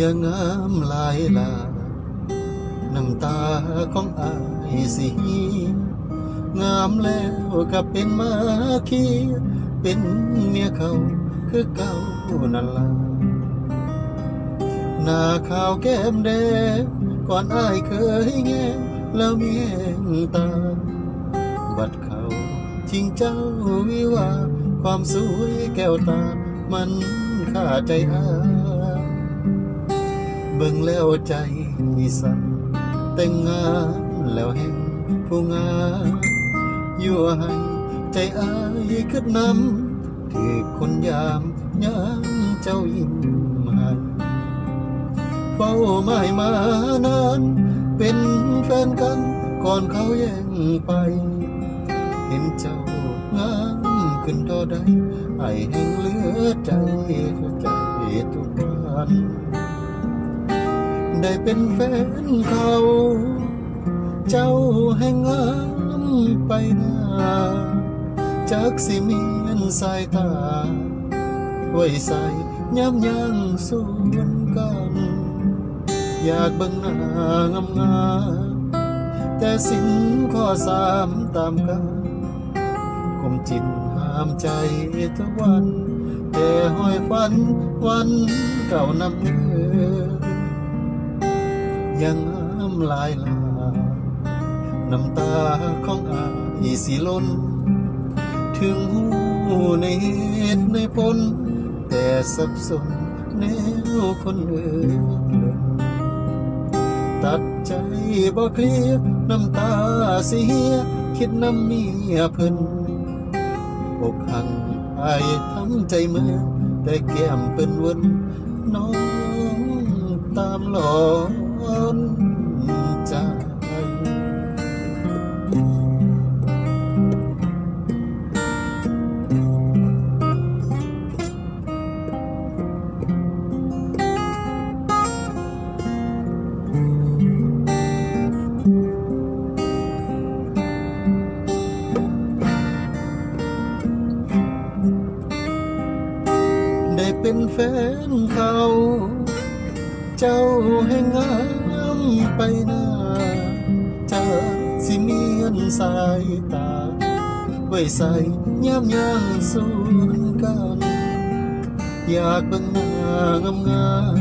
ย่างงามลายลาน้ำตาของอายสิงามแล้วก็เป็นมาคีเป็นเมียเขาคือเก่านั่นล่ะหน้าขาวแก้มแดงก่อนอายเคยแงแล้วเมีแห้งตา บัดเขาทิ้งเจ้าวิวา ความสวยแก้วตา มันขาใจอาย เบิ่งแล้วใจสั่นแต่งงานแล้วแห่งผู้งามอยู่ให้ใจอายขึ้นนำถือคนยามยามเจ้ายิ้มให้เฝ้าไม่มานานเป็นแฟนกันก่อนเขาแย่งไป เห็นเจ้างามขึ้นต่อใดไอแห่งเหลือใจใจทุกวัน ได้เป็นแฟนเขาเจ้าแห่งามไปหน้าจากสิมีเงินสายตา ไว้ใส่ย้ำยังส่วนกัน อยากเบิ่งหน้างามงาแต่สิ่งข้อสามตามกันคมจิตห้ามใจทุกวัน แต่ห้อยฝันวันเก่านำเงิน ยังงามหลายลาน้ำตาของอายสิล้น ถึงหูในเหตุในผลแต่สับสนแนวคนอื่น ตัดใจบ่เคลียน้ำตาเสีย คิดน้ำเมียเพิ่นอกหักอายทำใจเมื่อแต่แก้มเป็นวนน้องตามหลอก นใจ ได้เป็นแฟนเขา เจ้าให้งามไปหน้าจากสิเมียนสายตา ไว้ใส่ย้ำย่างสูนกัน อยากเบิ่งหน้างามงาม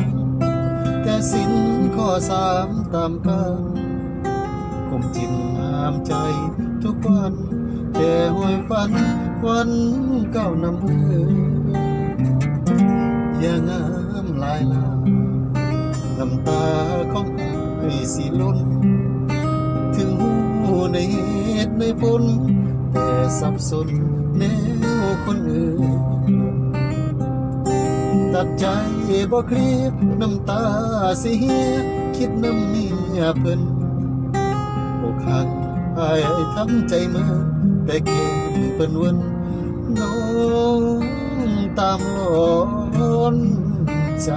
แต่สิ้นข้อสามตามกันคมจินหามใจทุกวันแต่หวยฝันวันเก้าวนำเมืออย่างงามหลายลา ตาของไอ้สิล้น ถึงหูในเหตุในผลแต่สับสนแนวคนอื่น ตัดใจบ่เคลียน้ำตาเสียคิดน้ำเมียเพิ่นอกหักอายทำใจเมื่อแต่แค่เพิ่นวนน้องตามหลอนใจ